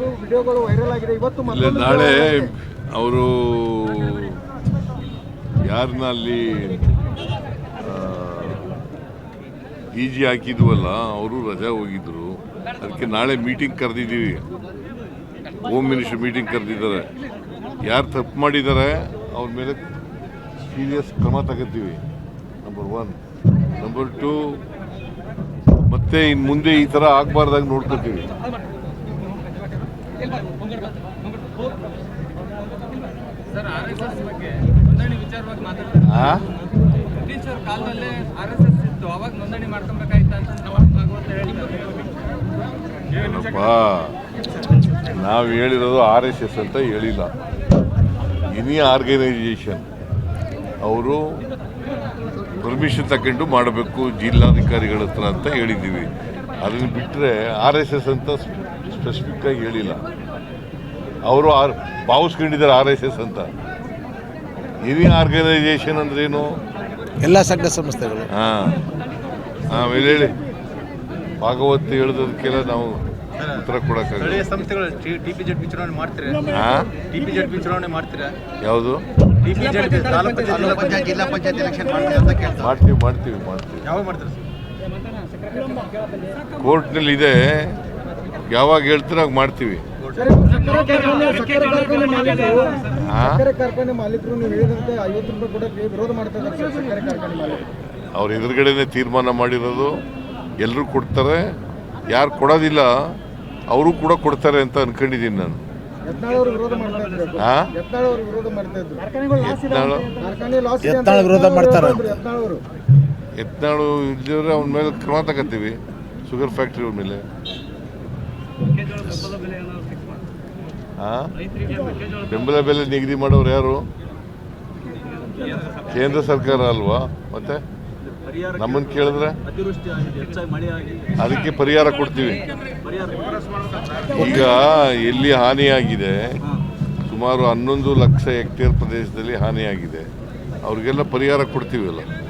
ಅದು ವಿಡಿಯೋಗಳು ವೈರಲ್ ಆಗಿದೆ. ಇವತ್ತು ಇಲ್ಲ ನಾಳೆ ಅವರು ಯಾರನ್ನ ಅಲ್ಲಿ ಈಜಿ ಹಾಕಿದ್ವಲ್ಲ ಅವರು ರಜಾ ಹೋಗಿದ್ರು. ಅದಕ್ಕೆ ನಾಳೆ ಮೀಟಿಂಗ್ ಕರೆದಿದ್ದೀವಿ. ಹೋಮ್ ಮಿನಿಸ್ಟರ್ ಮೀಟಿಂಗ್ ಕರೆದಿದ್ದಾರೆ. ಯಾರು ತಪ್ಪು ಮಾಡಿದ್ದಾರೆ ಅವ್ರ ಮೇಲೆ ಸೀರಿಯಸ್ ಕ್ರಮ ತಗೋತೀವಿ. ನಂಬರ್ ಒನ್ ನಂಬರ್ ಟು ಮತ್ತೆ ಇನ್ನು ಮುಂದೆ ಈ ಥರ ಆಗಬಾರ್ದಾಗ ನೋಡ್ಕೋತೀವಿ. ನಾವು ಹೇಳಿರೋದು ಆರ್ ಎಸ್ ಎಸ್ ಅಂತ ಹೇಳಿಲ್ಲ. ಇನಿ ಆರ್ಗನೈಸೇಷನ್ ಅವರು ಪರ್ಮಿಷನ್ ತಗೊಂಡು ಮಾಡಬೇಕು ಜಿಲ್ಲಾಧಿಕಾರಿಗಳ ಹತ್ರ ಅಂತ ಹೇಳಿದ್ದೀವಿ. ಅದನ್ನು ಬಿಟ್ಟರೆ ಆರ್ ಎಸ್ ಎಸ್ ಅಂತ ಸ್ಪೆಸಿಫಿಕ್ ಆಗಿ ಹೇಳಿಲ್ಲ. ಅವರು ಆರ್ ಭಾವಿಸ್ಕೊಂಡಿದ್ದಾರೆ ಆರ್ ಎಸ್ ಎಸ್ ಅಂತ. ಎನಿ ಆರ್ಗನೈಸೇಷನ್ ಅಂದ್ರೇನು? ಎಲ್ಲ ಸಂಘ ಸಂಸ್ಥೆಗಳು. ಹಾಂ. ಆಮೇಲೆ ಹೇಳಿ. ಭಾಗವತ್ ಹೇಳಿದದಕ್ಕೆಲ್ಲ ನಾವು ಉತ್ತರ ಕೊಡಕ್ಕೆ ಸ್ಥಳೀಯ ಸಂಸ್ಥೆಗಳು ಟಿ ಪಿ ಜೆಡ್ ಚುನಾವಣೆ ಮಾಡ್ತೀರಾ? ಹಾಂ? ಟಿ ಪಿ ಜೆಡ್ ಚುನಾವಣೆ ಮಾಡ್ತೀರಾ? ಯಾವುದು? T P Z taluk panchayat ಜಿಲ್ಲಾ ಪಂಚಾಯತ್ ಎಲೆಕ್ಷನ್ ಮಾಡ್ತೀರಾ ಅಂತ ಕೇಳ್ತಾರೆ. ಮಾಡ್ತೀವಿ ಮಾಡ್ತೀವಿ ಮಾಡ್ತೀವಿ. ಯಾವಾಗ ಮಾಡ್ತೀರಾ ಕೋರ್ಟ್ನಲ್ಲಿ ಇದೆ ಯಾವಾಗ ಹೇಳ್ತೀರ ಆಗ ಮಾಡ್ತೀವಿ. ಸರ್, ಸಕ್ಕರೆ ಕಾರ್ಖಾನೆ ಮಾಲೀಕರು. ಹಾ? ಸಕ್ಕರೆ ಕಾರ್ಖಾನೆ ನೀವು ಹೇಳಿದಂತೆ ಐವತ್ತು ರೂಪಾಯಿ ಕೂಡ ವಿರೋಧ ಮಾಡ್ತಾ ಇದ್ದಾರೆ ಸರ್ ಸಕ್ಕರೆ ಕಾರ್ಖಾನೆ ಮಾಲೀಕರು. ಅವ್ರ ಎದುರುಗಡೆನೆ ತೀರ್ಮಾನ ಮಾಡಿರೋದು ಎಲ್ಲರೂ ಕೊಡ್ತಾರೆ. ಯಾರು ಕೊಡೋದಿಲ್ಲ ಅವರು ಕೂಡ ಕೊಡ್ತಾರೆ ಅಂತ ಅನ್ಕೊಂಡಿದ್ದೀನಿ ನಾನು. ಯತ್ನಾಳ್ ಅವರು ವಿರೋಧ ಮಾಡ್ತಾ ಇದ್ರು ಹಾ? ಯತ್ನಾಳ್ ಅವರು ವಿರೋಧ ಮಾಡ್ತಾ ಇದ್ರು. ಯತ್ನಾಳು ಕಾರ್ಖಾನೆ ಲಾಸ್ ಇದೆ ಯತ್ನಾಳ್ ವಿರೋಧ ಮಾಡ್ತಾರೆ. ಯತ್ನಾಳ್ ಅವರು. ಎತ್ನಾಳು ಇಲ್ದಿದ್ರೆ ಅವನ ಮೇಲೆ ಕ್ರಮ ತಗೋತೀವಿ ಶುಗರ್ ಫ್ಯಾಕ್ಟ್ರಿ ಅವ್ರ ಮೇಲೆ. ಬೆಂಬಲ ಬೆಲೆ ನಿಗದಿ ಮಾಡೋರು ಯಾರು? ಕೇಂದ್ರ ಸರ್ಕಾರ ಅಲ್ವಾ? ಮತ್ತೆ ನಮ್ಮನ್ನು ಕೇಳಿದ್ರೆ? ಅದಕ್ಕೆ ಪರಿಹಾರ ಕೊಡ್ತೀವಿ. ಈಗ ಎಲ್ಲಿ ಹಾನಿಯಾಗಿದೆ? ಸುಮಾರು ಹನ್ನೊಂದು ಲಕ್ಷ ಹೆಕ್ಟೇರ್ ಪ್ರದೇಶದಲ್ಲಿ ಹಾನಿಯಾಗಿದೆ. ಅವ್ರಿಗೆಲ್ಲ ಪರಿಹಾರ ಕೊಡ್ತೀವಲ್ಲ? ಸರ್, ಈಗ